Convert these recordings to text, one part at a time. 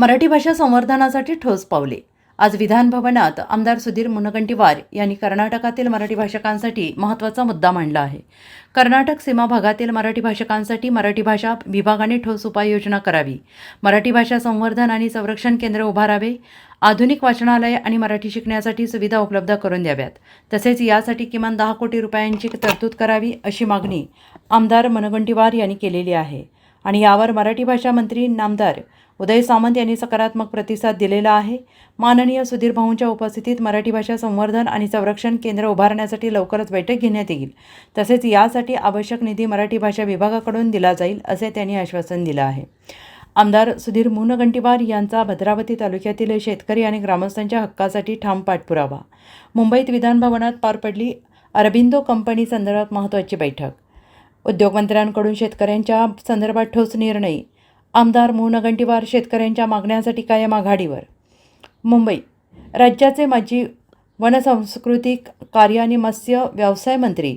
मराठी भाषा संवर्धनासाठी ठोस पावले आज विधानभवनात आमदार सुधीर मुनगंटीवार यांनी कर्नाटकातील मराठी भाषकांसाठी महत्त्वाचा मुद्दा मांडला आहे. कर्नाटक सीमा भागातील मराठी भाषकांसाठी मराठी भाषा विभागाने ठोस उपाययोजना करावी. मराठी भाषा संवर्धन आणि संरक्षण केंद्र उभारावे. आधुनिक वाचनालय आणि मराठी शिकण्यासाठी सुविधा उपलब्ध करून द्याव्यात. तसेच यासाठी किमान दहा कोटी रुपयांची तरतूद करावी अशी मागणी आमदार मुनगंटीवार यांनी केलेली आहे. आणि यावर मराठी भाषा मंत्री नामदार उदय सामंत यांनी सकारात्मक प्रतिसाद दिलेला आहे. माननीय सुधीर भाऊंच्या उपस्थितीत मराठी भाषा संवर्धन आणि संरक्षण केंद्र उभारण्यासाठी लवकरच बैठक घेण्यात येईल. तसेच यासाठी आवश्यक निधी मराठी भाषा विभागाकडून दिला जाईल असे त्यांनी आश्वासन दिलं आहे. आमदार सुधीर मुनगंटीवार यांचा भद्रावती तालुक्यातील शेतकरी आणि ग्रामस्थांच्या हक्कासाठी ठाम पाठपुरावा. मुंबईत विधानभवनात पार पडली अरबिंदो कंपनी संदर्भात महत्त्वाची बैठक. उद्योगमंत्र्यांकडून शेतकऱ्यांच्या संदर्भात ठोस निर्णय. आमदार मुनगंटीवार शेतकऱ्यांच्या मागण्यांसाठी कायम आघाडीवर. मुंबई. राज्याचे माजी वनसांस्कृतिक कार्य आणि मत्स्य व्यवसाय मंत्री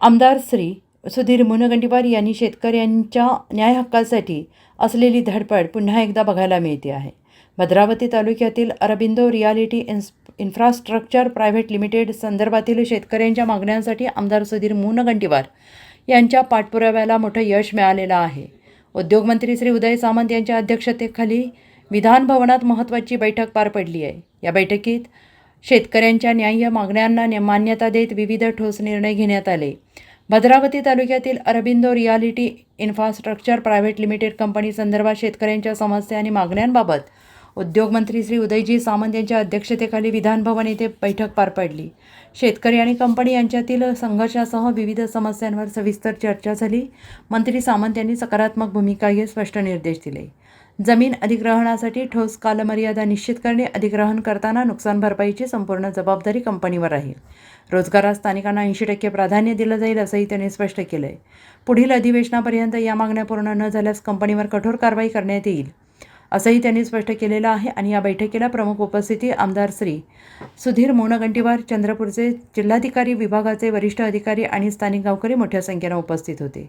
आमदार श्री सुधीर मुनगंटीवार यांनी शेतकऱ्यांच्या न्याय हक्कासाठी असलेली धडपड पुन्हा एकदा बघायला मिळते आहे. भद्रावती तालुक्यातील अरबिंदो रियालिटी इन्स इन्फ्रास्ट्रक्चर प्रायव्हेट लिमिटेड संदर्भातील शेतकऱ्यांच्या मागण्यांसाठी आमदार सुधीर मुनगंटीवार यांच्या पाठपुराव्याला मोठं यश मिळालेलं आहे. उद्योगमंत्री श्री उदय सामंत यांच्या अध्यक्षतेखाली विधानभवनात महत्त्वाची बैठक पार पडली आहे. या बैठकीत शेतकऱ्यांच्या न्याय्य मागण्यांना मान्यता देत विविध ठोस निर्णय घेण्यात आले. भद्रावती तालुक्यातील Aurobindo reality infrastructure private limited company संदर्भात शेतकऱ्यांच्या समस्या आणि मागण्यांबाबत उद्योगमंत्री श्री उदयजी सामंत यांच्या अध्यक्षतेखाली विधानभवन येथे बैठक पार पडली. शेतकरी आणि कंपनी यांच्यातील संघर्षासह विविध समस्यांवर सविस्तर चर्चा झाली. मंत्री सामंत यांनी सकारात्मक भूमिका घेत स्पष्ट निर्देश दिले. जमीन अधिग्रहणासाठी ठोस कालमर्यादा निश्चित करणे अधिग्रहण करताना नुकसान भरपाईची संपूर्ण जबाबदारी कंपनीवर राहील रोजगारात स्थानिकांना ऐंशी टक्के प्राधान्य दिलं जाईल असंही त्यांनी स्पष्ट केलं आहे पुढील अधिवेशनापर्यंत या मागण्या पूर्ण न झाल्यास कंपनीवर कठोर कारवाई करण्यात येईल. असंही त्यांनी स्पष्ट केलेलं आहे. आणि या बैठकीला प्रमुख उपस्थिती आमदार श्री सुधीर मोनगंटीवार चंद्रपूरचे जिल्हाधिकारी विभागाचे वरिष्ठ अधिकारी आणि स्थानिक गावकरी मोठ्या संख्येनं उपस्थित होते.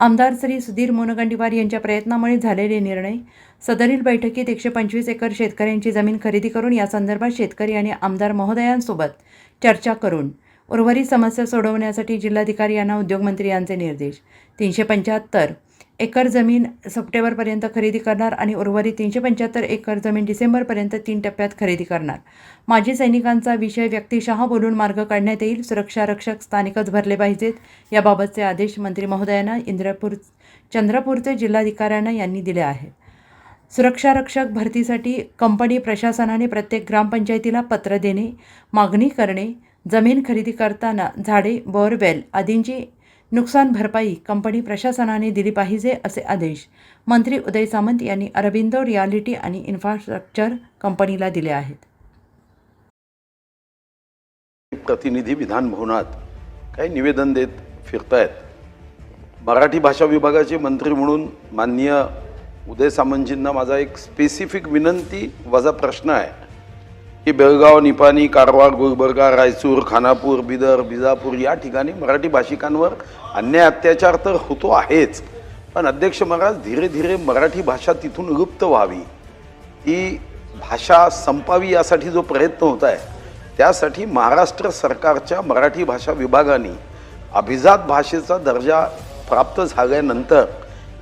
आमदार श्री सुधीर मोनगंटीवार यांच्या प्रयत्नामुळे झालेले निर्णय सदरील बैठकीत एकशे पंचवीस एकर शेतकऱ्यांची जमीन खरेदी करून या संदर्भात शेतकरी आणि आमदार महोदयांसोबत चर्चा करून उर्वरित समस्या सोडवण्यासाठी जिल्हाधिकारी यांना उद्योगमंत्री यांचे निर्देश तीनशे पंच्याहत्तर एकर जमीन सप्टेंबरपर्यंत खरेदी करणार आणि उर्वरित तीनशे पंच्याहत्तर एकर जमीन डिसेंबरपर्यंत तीन टप्प्यात खरेदी करणार. माजी सैनिकांचा विषय व्यक्तिशः बोलून मार्ग काढण्यात येईल. सुरक्षा रक्षक स्थानिकच भरले पाहिजेत. याबाबतचे आदेश मंत्री महोदयांना इंद्रपूर चंद्रपूरचे जिल्हाधिकाऱ्यांना यांनी दिले आहेत सुरक्षा रक्षक भरतीसाठी कंपनी प्रशासनाने प्रत्येक ग्रामपंचायतीला पत्र देणे मागणी करणे जमीन खरेदी करताना झाडे बोअरवेल आदींची नुकसान भरपाई कंपनी प्रशासनाने दिली पाहिजे असे आदेश मंत्री उदय सामंत यांनी अरबिंदो रियालिटी आणि इन्फ्रास्ट्रक्चर कंपनीला दिले आहेत. प्रतिनिधी विधान भवनात काही निवेदन देत फिरतायत. मराठी भाषा विभागाचे मंत्री म्हणून माननीय उदय सामंतजींना माझा एक स्पेसिफिक विनंती वजा प्रश्न आहे. की बेळगाव निपाणी कारवार गुलबर्गा रायचूर खानापूर बिदर बिजापूर या ठिकाणी मराठी भाषिकांवर अन्याय अत्याचार तर होतो आहेच. पण अध्यक्ष महाराज धीरे धीरे मराठी भाषा तिथून लुप्त व्हावी. ही भाषा संपावी यासाठी जो प्रयत्न होत आहे त्यासाठी महाराष्ट्र सरकारच्या मराठी भाषा विभागाने अभिजात भाषेचा दर्जा प्राप्त झाल्यानंतर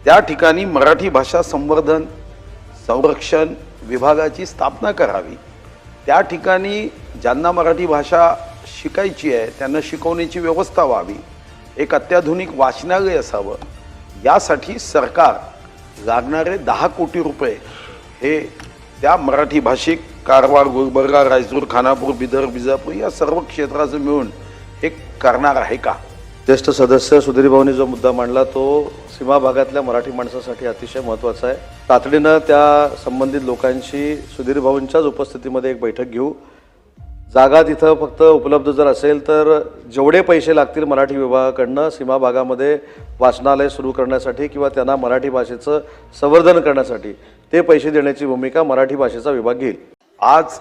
त्या ठिकाणी मराठी भाषा संवर्धन संरक्षण विभागाची स्थापना करावी. त्या ठिकाणी ज्यांना मराठी भाषा शिकायची आहे त्यांना शिकवण्याची व्यवस्था व्हावी. एक अत्याधुनिक वाचनालय असावं. यासाठी सरकार लागणारे दहा कोटी रुपये हे त्या मराठी भाषिक कारवार गुलबर्गा रायचूर खानापूर बिदर बिजापूर या सर्व क्षेत्राचं मिळून हे करणार आहे का? ज्येष्ठ सदस्य सुधीर भाऊनी जो मुद्दा मांडला तो सीमा भागातल्या मराठी माणसासाठी अतिशय महत्त्वाचा आहे. तातडीनं त्या संबंधित लोकांशी सुधीर भाऊंच्याच उपस्थितीमध्ये एक बैठक घेऊ. जागा तिथं फक्त उपलब्ध जर असेल तर जेवढे पैसे लागतील मराठी विभागाकडनं सीमा भागामध्ये वाचनालय सुरू करण्यासाठी किंवा त्यांना मराठी भाषेचं संवर्धन करण्यासाठी ते पैसे देण्याची भूमिका मराठी भाषेचा विभाग घेईल. आज